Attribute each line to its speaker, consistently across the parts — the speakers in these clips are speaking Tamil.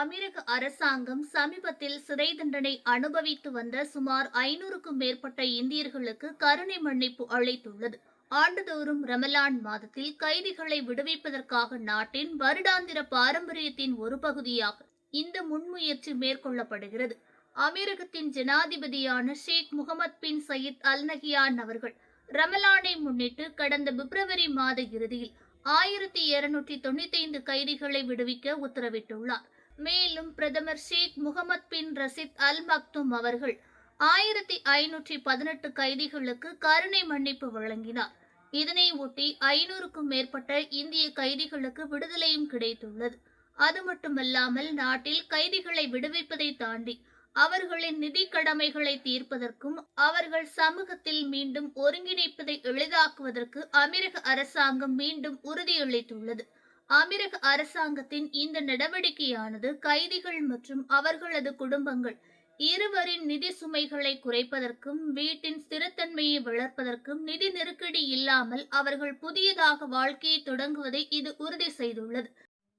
Speaker 1: அமெரிக்க அரசாங்கம் சமீபத்தில் சிறை தண்டனை அனுபவித்து வந்த சுமார் ஐநூறுக்கும் மேற்பட்ட இந்தியர்களுக்கு கருணை மன்னிப்பு அளித்துள்ளது. ஆண்டுதோறும் ரமலான் மாதத்தில் கைதிகளை விடுவிப்பதற்காக நாட்டின் வருடாந்திர பாரம்பரியத்தின் ஒரு பகுதியாக இந்த முன்முயற்சி மேற்கொள்ளப்படுகிறது. அமெரிக்கத்தின் ஜனாதிபதியான Sheikh Mohamed bin Zayed Al Nahyan அவர்கள் ரமலானை முன்னிட்டு கடந்த பிப்ரவரி மாத இறுதியில் ஆயிரத்தி இருநூற்றி தொண்ணூத்தி ஐந்து கைதிகளை விடுவிக்க உத்தரவிட்டுள்ளார். மேலும் பிரதமர் ஷேக் முகமது பின் ரசித் அல் மக்தும் அவர்கள் ஆயிரத்தி ஐநூற்றி பதினெட்டு கைதிகளுக்கு கருணை மன்னிப்பு வழங்கினார். இதனை ஒட்டி ஐநூறுக்கும் மேற்பட்ட இந்திய கைதிகளுக்கு விடுதலையும் கிடைத்துள்ளது. அது மட்டுமல்லாமல் நாட்டில் கைதிகளை விடுவிப்பதை தாண்டி அவர்களின் நிதி கடமைகளை தீர்ப்பதற்கும் அவர்கள் சமூகத்தில் மீண்டும் ஒருங்கிணைப்பதை எளிதாக்குவதற்கு அமெரிக்க அரசாங்கம் மீண்டும் உறுதியளித்துள்ளது. அமிரக அரசாங்கத்தின் இந்த நடவடிக்கையானது கைதிகள் மற்றும் அவர்களது குடும்பங்கள் இருவரின் நிதி சுமைகளை குறைப்பதற்கும் வீட்டின் ஸ்திரத்தன்மையை வளர்ப்பதற்கும் நிதி நெருக்கடி இல்லாமல் அவர்கள் புதியதாக வாழ்க்கையை தொடங்குவதை இது உறுதி செய்துள்ளது.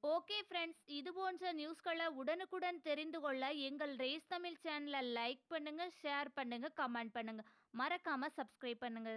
Speaker 2: ஓகே ஃப்ரெண்ட்ஸ் இது போன்ற நியூஸ்களை உடனுக்குடன் தெரிந்து கொள்ள எங்கள் ரேஸ் தமிழ் சேனலை லைக் பண்ணுங்க ஷேர் பண்ணுங்க கமெண்ட் பண்ணுங்க. மறக்காம சப்ஸ்கிரைப் பண்ணுங்க.